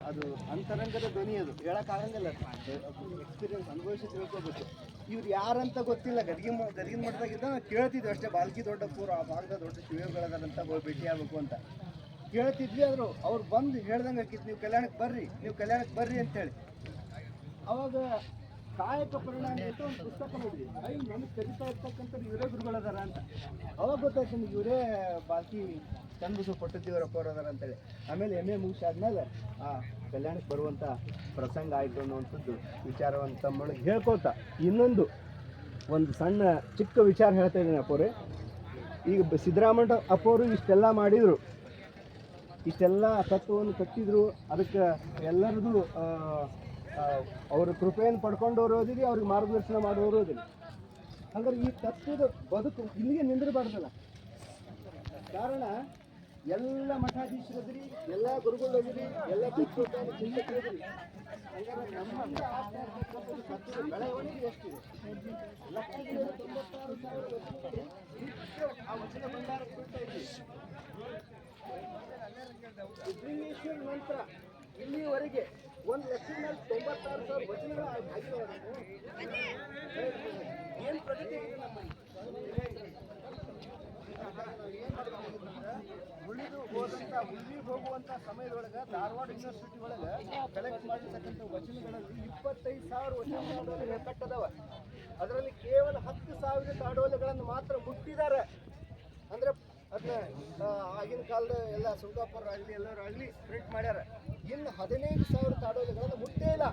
ಅದು ಅಂತರಂಗದ ಧ್ವನಿ ಅದು. ಹೇಳಕ್ಕಾಗಂಗಿಲ್ಲ ಎಕ್ಸ್ಪೀರಿಯನ್ಸ್ ಅನುಭವಿಸಿ ತಿಳ್ಕೊಬೇಕು. ಇವ್ರು ಯಾರಂತ ಗೊತ್ತಿಲ್ಲ. ಗದಗಿ ಗದಗಿನ ನಾವು ಕೇಳ್ತಿದ್ವಿ ಅಷ್ಟೇ. ಬಾಲ್ಕಿ ದೊಡ್ಡ ಪೂರ ಆ ಭಾಗದ ದೊಡ್ಡ ಕಿವಿಗಳದಂತ ಹೋಗಿ ಭೇಟಿ ಆಗಬೇಕು ಅಂತ. ಕೇಳ್ತಿದ್ವಿ ಆದ್ರು ಅವ್ರು ಬಂದು ಹೇಳ್ದಂಗೆ ಆಕಿತ್ತು ನೀವು ಕಲ್ಯಾಣಕ್ಕೆ ಬರ್ರಿ. ನೀವು ಕಲ್ಯಾಣಕ್ಕೆ ಬರ್ರಿ ಅಂತೇಳಿ. ಅವಾಗ ಕಾಯಕ ಪರಿಣಾಮ ಅಂತ ಒಂದು ಪುಸ್ತಕ ನೋಡಿದ್ವಿ. ನನಗೆ ಕರಿತಾ ಇರ್ತಕ್ಕಂಥ ಇವರೇ ಗುರುಗಳದಾರ ಅಂತ. ಅವಾಗ ಗೊತ್ತಾಯ್ತು ನಿಮ್ಗೆ ಇವರೇ ಬಾಕಿ ಚಂದ್ರಸು ಪಟ್ಟದೇವರಪ್ಪ ಅವ್ರು ಅದಾರ ಅಂತೇಳಿ. ಆಮೇಲೆ ಎಂ ಎ ಮುಗಿಸಾದ್ಮೇಲೆ ಆ ಕಲ್ಯಾಣಕ್ಕೆ ಬರುವಂಥ ಪ್ರಸಂಗ ಆಯಿತು ಅನ್ನುವಂಥದ್ದು ವಿಚಾರವನ್ನು ತಮ್ಮೊಳಗೆ ಹೇಳ್ಕೊಳ್ತಾ. ಇನ್ನೊಂದು, ಒಂದು ಸಣ್ಣ ಚಿಕ್ಕ ವಿಚಾರ ಹೇಳ್ತಾ ಇದ್ದೀನಿ ಅಪ್ಪೋರೆ ಈಗ ಸಿದ್ದರಾಮಯ್ಯ ಅಪ್ಪವರು ಇಷ್ಟೆಲ್ಲ ಮಾಡಿದರು. ಇಷ್ಟೆಲ್ಲ ತತ್ವವನ್ನು ಕಟ್ಟಿದ್ರು. ಅದಕ್ಕೆ ಎಲ್ಲರದು ಅವ್ರ ಕೃಪೆಯನ್ನು ಪಡ್ಕೊಂಡವರು ಓದಿರಿ ಅವ್ರಿಗೆ ಮಾರ್ಗದರ್ಶನ ಮಾಡೋರು ಓದಿರಿ ಹಂಗಾರೆ ಈ ತತ್ವದ ಬದುಕು ಇಲ್ಲಿಗೆ ನಿಂದಿರಬಾರ್ದಲ್ಲ. ಕಾರಣ ಎಲ್ಲ ಮಠಾಧೀಶರದ್ರಿ, ಎಲ್ಲ ಗುರುಗಳು ಹೋಗಿರಿ ಎಲ್ಲ ತತ್ವದ ಬೆಳವಣಿಗೆ ನಂತರ ಇಲ್ಲಿವರೆಗೆ ಒಂದು ಲಕ್ಷದ ತೊಂಬತ್ತಾರು ಸಾವಿರ ವಚನಗಳು ಏನು ಪ್ರಗತಿ ಇದೆ ಉಳಿದು ಹೋದಂಥ ಉಳಿದು ಹೋಗುವಂಥ ಸಮಯದೊಳಗೆ ಧಾರವಾಡ ಯೂನಿವರ್ಸಿಟಿ ಒಳಗೆ ಕಲೆಕ್ಟ್ ಮಾಡಿರ್ತಕ್ಕಂಥ ವಚನಗಳಲ್ಲಿ ಇಪ್ಪತ್ತೈದು ಸಾವಿರ ವಚನ ಕಟ್ಟದವ ಅದರಲ್ಲಿ ಕೇವಲ ಹತ್ತು ಸಾವಿರ ತಾಡೋಲೆಗಳನ್ನು ಮಾತ್ರ ಮುಟ್ಟಿದ್ದಾರೆ. ಅಂದ್ರೆ ಅದನ್ನ ಆಗಿನ ಕಾಲದ ಎಲ್ಲ ಸುಲ್ತಾಪುರ ಆಗಲಿ, ಎಲ್ಲರೂ ಆಗಲಿ ಪ್ರಿಂಟ್ ಮಾಡ್ಯಾರ. ಇನ್ನು ಹದಿನೈದು ಸಾವಿರ ತಾಡೋಲೆಗಳನ್ನು ಮುಟ್ಟೇ ಇಲ್ಲ.